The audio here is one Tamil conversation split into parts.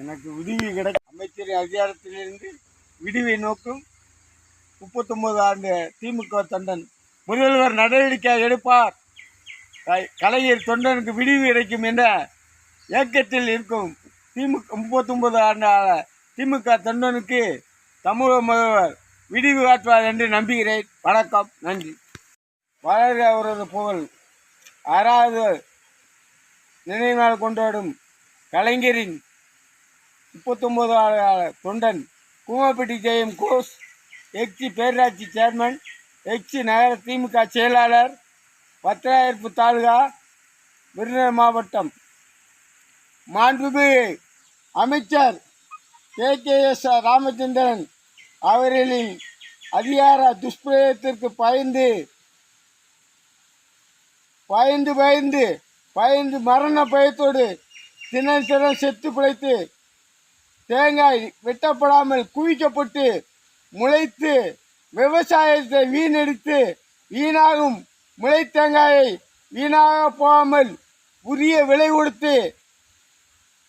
எனக்கு விடுவி கிடைக்கும் அமைச்சரின் அதிகாரத்திலிருந்து விடுவை நோக்கும் முப்பத்தொம்பது ஆண்டு திமுக தொண்டன். முதல்வர் நடவடிக்கை எடுப்பார். கலைஞர் தொண்டனுக்கு விடுவி கிடைக்கும் என்ற இயக்கத்தில் இருக்கும் திமுக முப்பத்தொன்பது ஆண்டு திமுக தொண்டனுக்கு தமிழக முதல்வர் விடுவி காட்டுவார் என்று நம்புகிறேன். வணக்கம் நன்றி. வளர்க அவரது புகழ் ஆறாவது நினைவு நாள் கொண்டாடும் கலைஞரின் முப்பத்தொன்பது தொண்டன் கூமப்பட்டி ஜெயம் கோஸ் எக்ஸி பேரூராட்சி சேர்மன் எக்ஸி நகர திமுக செயலாளர் பத்திராயிருப்பு தாலுகா விருதுநகர் மாவட்டம். மாண்புமிகு அமைச்சர் கே. கே. எஸ். ராமச்சந்திரன் அவர்களின் அதிகார துஷ்பிரயோகத்திற்கு பயந்து பயந்து பயந்து பயந்து மரண பயத்தோடு தினம் தினம் செத்து பிழைத்து தேங்காய் வெட்டப்படாமல் குவிக்கப்பட்டு முளைத்து விவசாயத்தை வீணடித்து வீணாகும் முளை தேங்காயை வீணாக போகாமல் உரிய விலை கொடுத்து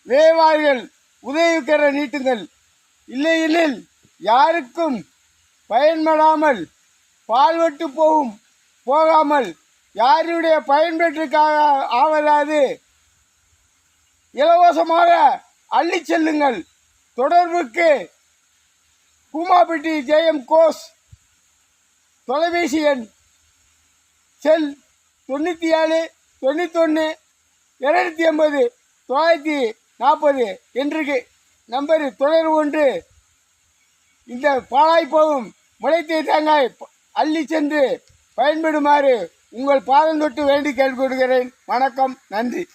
வேவார்கள் உதவிக்கர நீட்டுங்கள். இல்லையெனில் யாருக்கும் பயன்படாமல் பால்வட்டு போகும் போகாமல் யாருடைய பயன்பெற்றுக்காக ஆவலாது. இலவசமாக அள்ளி செல்லுங்கள். தொடர்புக்கு கூமாப்பட்டி ஜெயம் கோஸ் தொலைபேசி எண் செல் தொண்ணூற்றி ஏழு தொண்ணூத்தொன்று இரநூத்தி ஐம்பது தொள்ளாயிரத்தி நாற்பது என்று நம்பர் தொடர்பு கொண்டு இந்த பாலாய்ப்பவும் போகும் தேங்காய் அள்ளி சென்று பயன்படுமாறு உங்கள் பாதம் தொட்டு வேண்டி கேட்டுக்கொள்கிறேன் வணக்கம். நன்றி.